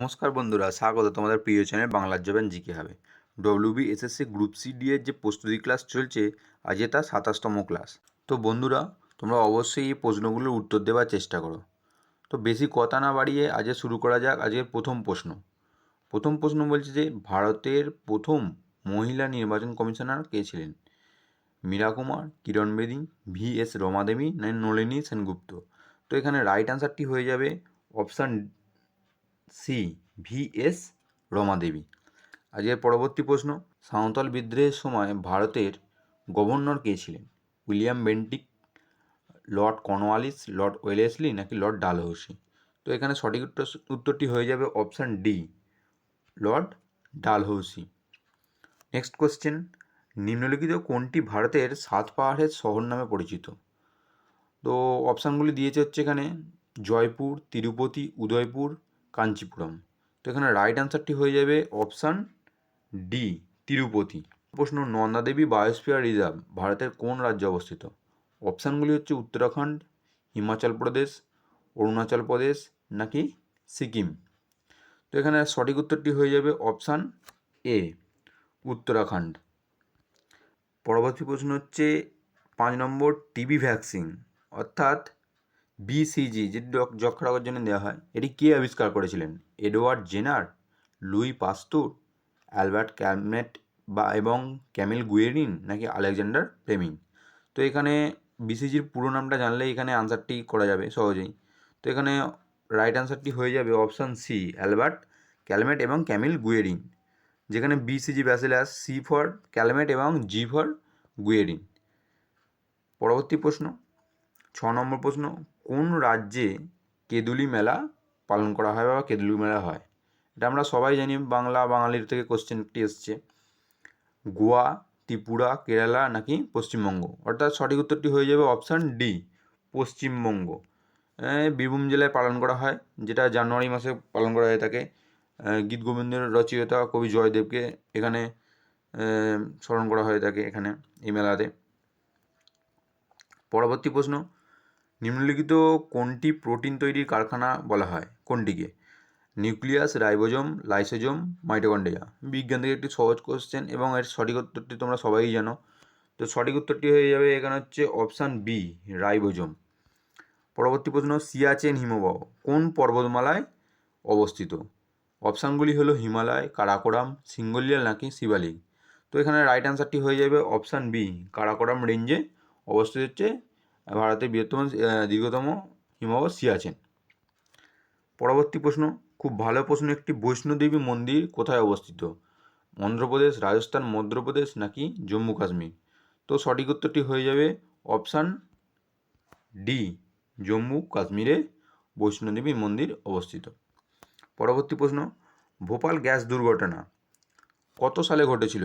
নমস্কার বন্ধুরা, স্বাগত তোমাদের প্রিয় চ্যানেল বাংলার জবেন জিকে হবে। WB SSC group C D এর যে প্রস্তুতি ক্লাস চলছে, আজ এটা সাতাশতম ক্লাস। তো বন্ধুরা, তোমরা অবশ্যই এই প্রশ্নগুলোর উত্তর দেওয়ার চেষ্টা করো। তো বেশি কথা না বাড়িয়ে আজকে শুরু করা যাক আজকের প্রথম প্রশ্ন। প্রথম প্রশ্ন বলছে যে, ভারতের প্রথম মহিলা নির্বাচন কমিশনার কে ছিলেন? মীরা কুমার, কিরণ বেদী, ভি এস রমাদেবী, না নলিনী সেনগুপ্ত? তো এখানে রাইট অ্যান্সারটি হয়ে যাবে option C, V S Ramadevi. আজকের পরবর্তী প্রশ্ন, সাঁওতাল বিদ্রোহের সময় ভারতের গভর্নর কে ছিলেন? William Bentinck, Lord Cornwallis, Lord Wellesley নাকি লর্ড ডালহৌসি? তো এখানে সঠিক উত্তর, উত্তরটি হয়ে যাবে option D, Lord Dalhousie. Next question, নিম্নলিখিত কোনটি ভারতের সাত পাহাড়ের শহর নামে পরিচিত? তো অপশানগুলি দিয়েছে হচ্ছে এখানে, জয়পুর, তিরুপতি, উদয়পুর কাঞ্চিপুরম। তো এখানে রাইট অ্যান্সারটি হয়ে যাবে অপশান ডি তিরুপতি। প্রশ্ন, নন্দাদেবী বায়োস্ফিয়ার রিজার্ভ ভারতের কোন রাজ্যে অবস্থিত? অপশানগুলি হচ্ছে উত্তরাখণ্ড, হিমাচল প্রদেশ, অরুণাচল প্রদেশ নাকি সিকিম? তো এখানে সঠিক উত্তরটি হয়ে যাবে অপশান এ উত্তরাখণ্ড। পরবর্তী প্রশ্ন হচ্ছে পাঁচ নম্বর টিবি ভ্যাকসিন অর্থাৎ বিসিজি যেটি যক্ষা রোগের জন্য দেওয়া হয়, এটি কে আবিষ্কার করেছিলেন? Edward Jenner Louis Pasteur, Albert Calmette বা, এবং ক্যামিল গুয়েরিন, নাকি আলেকজান্ডার ফ্লেমিং? তো এখানে বিসিজির পুরো নামটা জানলে এখানে আনসারটি করা যাবে সহজেই। তো এখানে রাইট আনসারটি হয়ে যাবে অপশান সি, অ্যালবার্ট ক্যালমেট এবং ক্যামিল গুয়েরিন, যেখানে BCG bacillus C for Calmette এবং জি ফর গুয়েরিন। পরবর্তী প্রশ্ন, ছ নম্বর প্রশ্ন কোন রাজ্যে কেদুলি মেলা পালন করা হয় বা কেদুলি মেলা হয়? এটা আমরা সবাই জানি, বাংলা, বাঙালির থেকে কোশ্চেনটি এসছে। গোয়া, ত্রিপুরা, কেরালা নাকি পশ্চিমবঙ্গ? অর্থাৎ সঠিক উত্তরটি হয়ে যাবে অপশান ডি পশ্চিমবঙ্গ। বীরভূম জেলায় পালন করা হয়, যেটা জানুয়ারি মাসে পালন করা হয়ে থাকে গীত গোবিন্দের রচয়িতা কবি জয়দেবকে এখানে স্মরণ করা হয়ে থাকে এখানে, এই মেলাতে। পরবর্তী প্রশ্ন নিম্নলিখিত কোনটি প্রোটিন তৈরির কারখানা বলা হয়? কোনটিকে? Nucleus, ribosome, lysosome, mitochondria. বিজ্ঞান থেকে একটি সহজ কোশ্চেন এবং এর সঠিক উত্তরটি তোমরা সবাই জানো। তো সঠিক উত্তরটি হয়ে যাবে এখানে হচ্ছে অপশান বি রাইবোজোম। পরবর্তী প্রশ্ন, সিয়াচেন হিমবাহ কোন পর্বতমালায় অবস্থিত? অপশানগুলি হলো হিমালয়, কারাকোরাম সিঙ্গলিয়াল নাকি শিবালিক? তো এখানে রাইট অ্যান্সারটি হয়ে যাবে অপশান বি কারাকোরাম রেঞ্জে অবস্থিত হচ্ছে ভারতের বৃহত্তম দীর্ঘতম হিমবাহ সিয়াচেন। পরবর্তী প্রশ্ন, খুব ভালো প্রশ্ন, একটি বৈষ্ণোদেবী মন্দির কোথায় অবস্থিত? অন্ধ্রপ্রদেশ, রাজস্থান, মধ্যপ্রদেশ নাকি জম্মু কাশ্মীর? তো সঠিক উত্তরটি হয়ে যাবে অপশান ডি, জম্মু কাশ্মীরে বৈষ্ণোদেবী মন্দির অবস্থিত। পরবর্তী প্রশ্ন, ভোপাল গ্যাস দুর্ঘটনা কত সালে ঘটেছিল?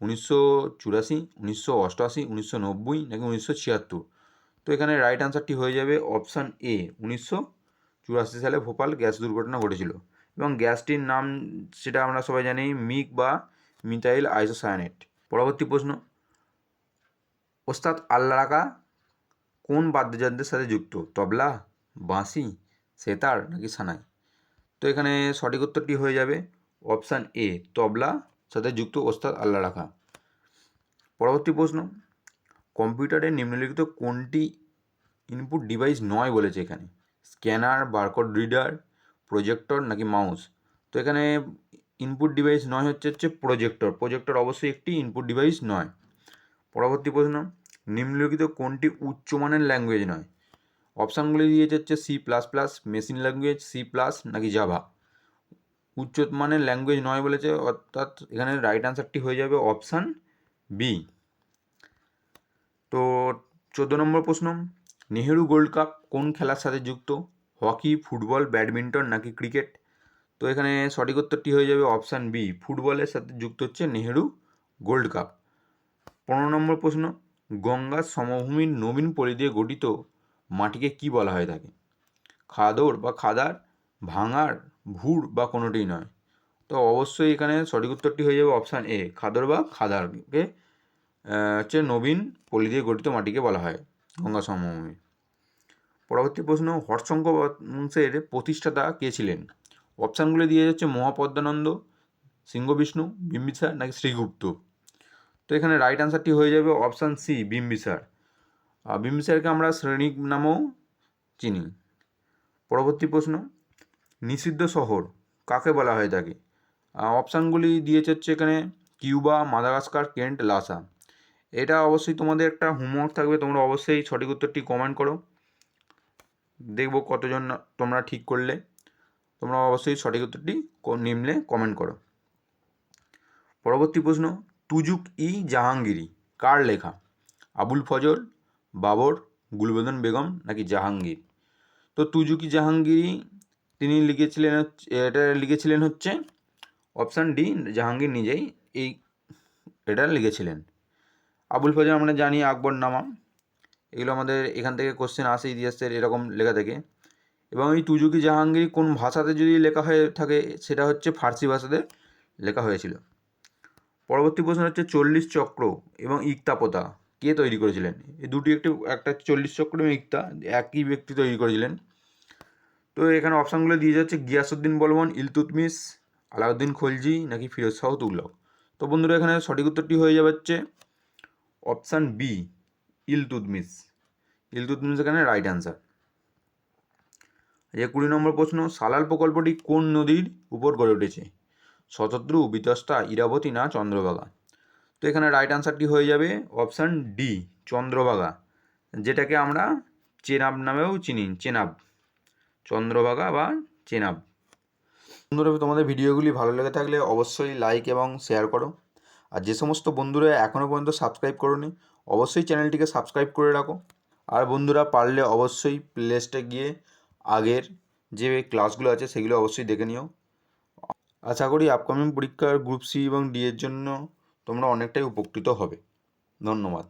উনিশশো চুরাশি, উনিশশো অষ্টআশি উনিশশো নব্বই নাকি উনিশশো ছিয়াত্তর? তো এখানে রাইট আনসারটি হয়ে যাবে অপশান এ উনিশশো চুরাশি সালে ভোপাল গ্যাস দুর্ঘটনা ঘটেছিল। এবং গ্যাসটির নাম সেটা আমরা সবাই জানি মিক বা মিথাইল আইসোসায়ানেট। পরবর্তী প্রশ্ন, ওস্তাদ আল্লারাকা কোন বাদ্যযন্ত্রের সাথে যুক্ত? তবলা, বাঁশি, সেতার নাকি সানাই? তো এখানে সঠিক উত্তরটি হয়ে যাবে অপশান এ তবলা সাথে যুক্ত ওস্তাদ আল্লাহ রাখা পরবর্তী প্রশ্ন কম্পিউটারে নিম্নলিখিত কোনটি ইনপুট ডিভাইস নয় বলেছে এখানে? স্ক্যানার বারকোড রিডার প্রজেক্টর নাকি মাউস তো এখানে ইনপুট ডিভাইস নয় হচ্ছে হচ্ছে প্রজেক্টর প্রজেক্টর অবশ্যই একটি ইনপুট ডিভাইস নয়। পরবর্তী প্রশ্ন, নিম্নলিখিত কোনটি উচ্চমানের ল্যাঙ্গুয়েজ নয়? অপশানগুলি দিয়েছে হচ্ছে C plus plus machine language C plus নাকি জাভা উচ্চমানের ল্যাঙ্গুয়েজ নয় বলেছে, অর্থাৎ এখানে রাইট আনসারটি হয়ে যাবে অপশান বি তো চোদ্দ নম্বর প্রশ্ন, নেহেরু গোল্ড কাপ কোন খেলার সাথে যুক্ত? হকি, ফুটবল, ব্যাডমিন্টন নাকি ক্রিকেট? তো এখানে সঠিক উত্তরটি হয়ে যাবে অপশান বি, ফুটবলের সাথে যুক্ত হচ্ছে নেহেরু গোল্ড কাপ। পনেরো নম্বর প্রশ্ন গঙ্গার সমভূমির নবীন পলি দিয়ে গঠিত মাটিকে কি বলা হয়ে থাকে? খাদর বা খাদার, ভাঙার, ভুর বা কোনোটিই নয়। তো অবশ্যই এখানে সঠিক উত্তরটি হয়ে যাবে অপশান এ, খাদর বা খাদারকে হচ্ছে নবীন পলি দিয়ে গঠিত মাটিকে বলা হয় গঙ্গা সমভূমি। পরবর্তী প্রশ্ন হর্ষঙ্ক বংশের প্রতিষ্ঠাতা কে ছিলেন? অপশানগুলি দিয়ে যাচ্ছে মহাপদ্মানন্দ সিংহবিষ্ণু বিম্বিসার নাকি শ্রীগুপ্ত। তো এখানে রাইট আনসারটি হয়ে যাবে অপশান সি বিম্বিসার। বিম্বিসারকে আমরা শ্রেণি নামেও চিনি। পরবর্তী প্রশ্ন, নিষিদ্ধ শহর কাকে বলা হয়ে থাকে অপশানগুলি দিয়েছে হচ্ছে এখানে কিউবা, মাদাগাস্কার, কেন্ট, লাসা। এটা অবশ্যই তোমাদের একটা হোমওয়ার্ক থাকবে, তোমরা অবশ্যই সঠিক উত্তরটি কমেন্ট করো। দেখব কতজন তোমরা ঠিক করলে। তোমরা অবশ্যই সঠিক উত্তরটি নিম্নে কমেন্ট করো। পরবর্তী প্রশ্ন তুজুক ই জাহাঙ্গীরি, কার লেখা? আবুল ফজল, বাবর, গুলবেদন বেগম নাকি জাহাঙ্গীর? তো তুজুকি জাহাঙ্গীরি, তিনি লিখেছিলেন এটা লিখেছিলেন হচ্ছে অপশান ডি জাহাঙ্গীর নিজেই এই, এটা লিখেছিলেন। আবুল ফজল আমরা জানি আকবর নামা। এগুলো আমাদের এখান থেকে কোশ্চেন আসে ইতিহাসের, এরকম লেখা থেকে। এবং এই তুজুকি জাহাঙ্গীর কোন ভাষাতে যদি লেখা হয়ে থাকে, সেটা হচ্ছে ফার্সি ভাষাতে লেখা হয়েছিল। পরবর্তী প্রশ্ন হচ্ছে চল্লিশ চক্র এবং ইক্তাপতা কে তৈরি করেছিলেন? এই দুটি একটি, একটা চল্লিশ চক্র এবং ইক্তা, একই ব্যক্তি তৈরি করেছিলেন। তো এখানে অপশানগুলো দিয়ে যাচ্ছে গিয়াসুদ্দিন বলবন ইলতুতমিস আলাউদ্দিন খলজি, নাকি ফিরোজ শাহ তুগলক। তো বন্ধুরা, এখানে সঠিক উত্তরটি হয়ে যাবে হচ্ছে অপশান বি ইলতুতমিস ইলতুতমিস এখানে রাইট অ্যান্সার যে কুড়ি নম্বর প্রশ্ন, সালাল প্রকল্পটি কোন নদীর উপর গড়ে উঠেছে? শতদ্রু বিতস্তা ইরাবতী না চন্দ্রভাগা? তো এখানে রাইট অ্যান্সারটি হয়ে যাবে অপশান ডি চন্দ্রভাগা। যেটাকে আমরা চেনাব নামেও চিনি, চেনাব। চন্দ্রভাগা বা চেনাব। সুন্দরভাবে তোমাদের ভিডিওগুলি ভালো লেগে থাকলে অবশ্যই লাইক এবং শেয়ার করো। আর যে সমস্ত বন্ধুরা এখনও পর্যন্ত সাবস্ক্রাইব করোনি, অবশ্যই চ্যানেলটিকে সাবস্ক্রাইব করে রাখো। আর বন্ধুরা পারলে অবশ্যই প্লেলিস্টে গিয়ে আগের যে ক্লাসগুলো আছে সেগুলো অবশ্যই দেখে নিও। আশা করি আপকামিং পরীক্ষার গ্রুপ সি এবং ডি এর জন্য তোমরা অনেকটাই উপকৃত হবে। ধন্যবাদ।